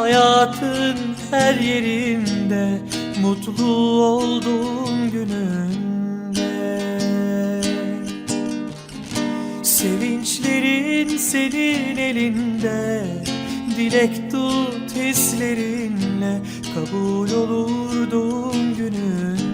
Hayatın her yerinde Mutlu olduğun gününde. Sevinçlerin senin elinde Dilek tut hislerinle Kabul olur doğum gününde